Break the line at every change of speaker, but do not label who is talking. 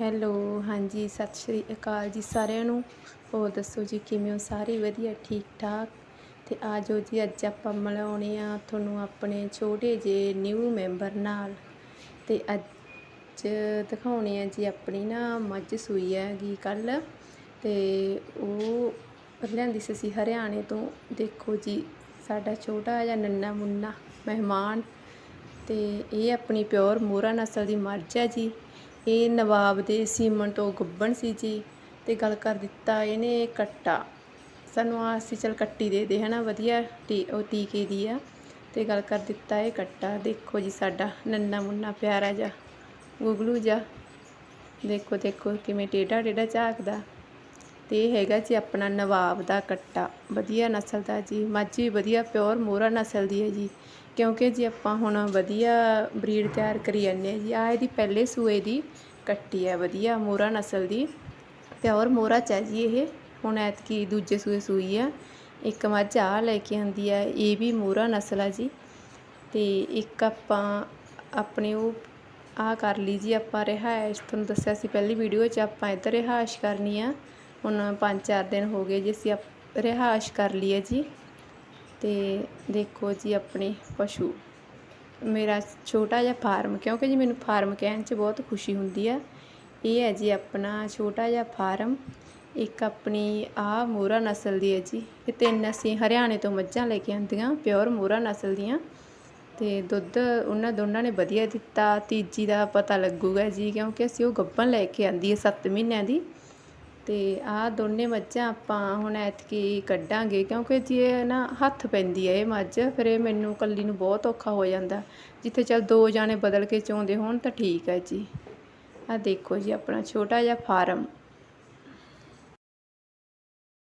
Hello, ਹਾਂਜੀ, ਸਤਿ ਸ਼੍ਰੀ ਅਕਾਲ ਜੀ ਸਾਰਿਆਂ ਨੂੰ। ਹੋਰ ਦੱਸੋ ਜੀ, ਕਿਵੇਂ ਹੋ? ਸਾਰੇ ਵਧੀਆ ਠੀਕ ਠਾਕ ਤੇ ਆਜੋ ਜੀ, ਅੱਜ ਆਪਾਂ ਮਿਲਾਉਣੇ ਆ ਤੁਹਾਨੂੰ ਆਪਣੇ ਛੋਟੇ ਜਿਹੇ ਨਿਊ ਮੈਂਬਰ ਨਾਲ। ਤੇ ਅੱਜ ਦਿਖਾਉਣੇ ਆ ਜੀ ਆਪਣੀ ਨਾ ਮੱਝ ਸੂਈ ਹੈਗੀ ਕੱਲ। ਤੇ ਉਹ ਲਿਆਂਦੀ ਸੀ ਅਸੀਂ ਹਰਿਆਣੇ ਤੋਂ। ਦੇਖੋ ਜੀ, ਸਾਡਾ ਛੋਟਾ ਜਿਹਾ ਨੰਨਾ ਮੁੰਨਾ, ਮਹਿਮਾਨ। ਤੇ ਇਹ ਆਪਣੀ ਪਿਓਰ ਮੋਹਰਾ ਨਸਲ ਦੀ ਮੱਝ ਹੈ ਜੀ। ਇਹ ਨਵਾਬ ਦੇ ਸੀਮਨ ਤੋਂ ਗੱਬਣ ਸੀ ਜੀ ਤੇ ਗੱਲ ਕਰ ਦਿੱਤਾ ਇਹਨੇ ਕੱਟਾ। ਸਾਨੂੰ ਆਸ ਸੀ, ਚਲ ਕੱਟੀ ਦੇ ਦੇ, ਹਨਾ, ਵਧੀਆ ਟੀ ਉਹ ਟੀਕੇ ਦੀ ਆ। ਤੇ ਗੱਲ ਕਰ ਦਿੱਤਾ ਇਹ ਕੱਟਾ। ਦੇਖੋ ਜੀ ਸਾਡਾ ਨੰਨਾ ਮੁੰਨਾ ਪਿਆਰਾ ਜਿਹਾ, ਗੁਗਲੂ ਜਿਹਾ। ਦੇਖੋ ਦੇਖੋ ਕਿਵੇਂ ਟੇਢਾ ਟੇਢਾ ਝਾਕਦਾ। ਤੇ ਇਹ ਹੈਗਾ ਜੀ ਆਪਣਾ ਨਵਾਬ ਦਾ ਕੱਟਾ। ਵਧੀਆ ਨਸਲ ਦਾ ਜੀ। ਮੱਝ ਵੀ ਵਧੀਆ, ਪਿਓਰ ਮੋਹਰਾ ਨਸਲ ਦੀ ਹੈ ਜੀ। ਕਿਉਂਕਿ ਜੀ ਆਪਾਂ ਹੁਣ ਵਧੀਆ ਬਰੀਡ ਤਿਆਰ ਕਰੀ ਜਾਂਦੇ ਹਾਂ ਜੀ। ਆ ਇਹਦੀ ਪਹਿਲੇ ਸੂਏ ਦੀ ਕੱਟੀ ਹੈ, ਵਧੀਆ ਮੋਹਰਾ ਨਸਲ ਦੀ। ਪਿਓਰ ਮੋਹਰਾ ਚ ਹੈ ਜੀ ਇਹ। ਹੁਣ ਐਤਕੀ ਦੂਜੇ ਸੂਏ ਸੂਈ ਆ। ਇੱਕ ਮੱਝ ਆ ਲੈ ਕੇ ਆਂਦੀ ਹੈ, ਇਹ ਵੀ ਮੋਹਰਾ ਨਸਲ ਆ ਜੀ। ਤੇ ਇੱਕ ਆਪਾਂ ਆਪਣੇ ਉਹ ਆ ਕਰ ਲਈ ਜੀ, ਆਪਾਂ ਰਿਹਾਇਸ਼। ਤੁਹਾਨੂੰ ਦੱਸਿਆ ਸੀ ਪਹਿਲੀ ਵੀਡੀਓ 'ਚ ਆਪਾਂ ਇੱਧਰ ਰਿਹਾਇਸ਼ ਕਰਨੀ ਆ। ਹੁਣ 5-4 ਦਿਨ ਹੋ ਗਏ ਜੀ, ਅਸੀਂ ਆਪ- ਰਿਹਾਇਸ਼ ਕਰ ਲਈ ਹੈ ਜੀ। ਤੇ ਦੇਖੋ ਜੀ ਆਪਣੇ ਪਸ਼ੂ। ਮੇਰਾ ਛੋਟਾ ਜਿਹਾ ਫਾਰਮ, ਕਿਉਂਕਿ ਜੀ ਮੈਨੂੰ ਫਾਰਮ ਕਹਿਣ 'ਚ ਬਹੁਤ ਖੁਸ਼ੀ ਹੁੰਦੀ ਆ। ਇਹ ਹੈ ਜੀ ਆਪਣਾ ਛੋਟਾ ਜਿਹਾ ਫਾਰਮ। ਇੱਕ ਆਪਣੀ ਆ ਮੋਹਰਾ ਨਸਲ ਦੀ ਹੈ ਜੀ। ਇਹ ਤਿੰਨ ਅਸੀਂ ਹਰਿਆਣੇ ਤੋਂ ਮੱਝਾਂ ਲੈ ਕੇ ਆਂਦੀਆਂ ਪਿਓਰ ਮੋਹਰਾ ਨਸਲ ਦੀਆਂ। ਤੇ ਦੁੱਧ ਉਹਨਾਂ ਦੋਨਾਂ ਨੇ ਵਧੀਆ ਦਿੱਤਾ। ਤੀਜੀ ਦਾ ਪਤਾ ਲੱਗੂਗਾ ਜੀ, ਕਿਉਂਕਿ ਅਸੀਂ ਉਹ ਗੱਭਣ ਲੈ ਕੇ ਆਂਦੀ ਹੈ 7 ਮਹੀਨਿਆਂ ਦੀ। ਤੇ ਆਹ ਦੋਨੇ ਮੱਝਾਂ ਆਪਾਂ ਹੁਣ ਐਤਕੀ ਕੱਢਾਂਗੇ, ਕਿਉਂਕਿ ਜੇ ਇਹ ਨਾ ਹੱਥ ਪੈਂਦੀ ਹੈ ਇਹ ਮੱਝ, ਫਿਰ ਇਹ ਮੈਨੂੰ ਕੱਲੀ ਨੂੰ ਬਹੁਤ ਔਖਾ ਹੋ ਜਾਂਦਾ। ਜਿੱਥੇ ਚਲ ਦੋ ਜਾਣੇ ਬਦਲ ਕੇ ਚੋਂਦੇ ਹੋਣ ਤਾਂ ਠੀਕ ਹੈ ਜੀ। ਆਹ ਦੇਖੋ ਜੀ ਆਪਣਾ ਛੋਟਾ ਜਿਹਾ ਫਾਰਮ।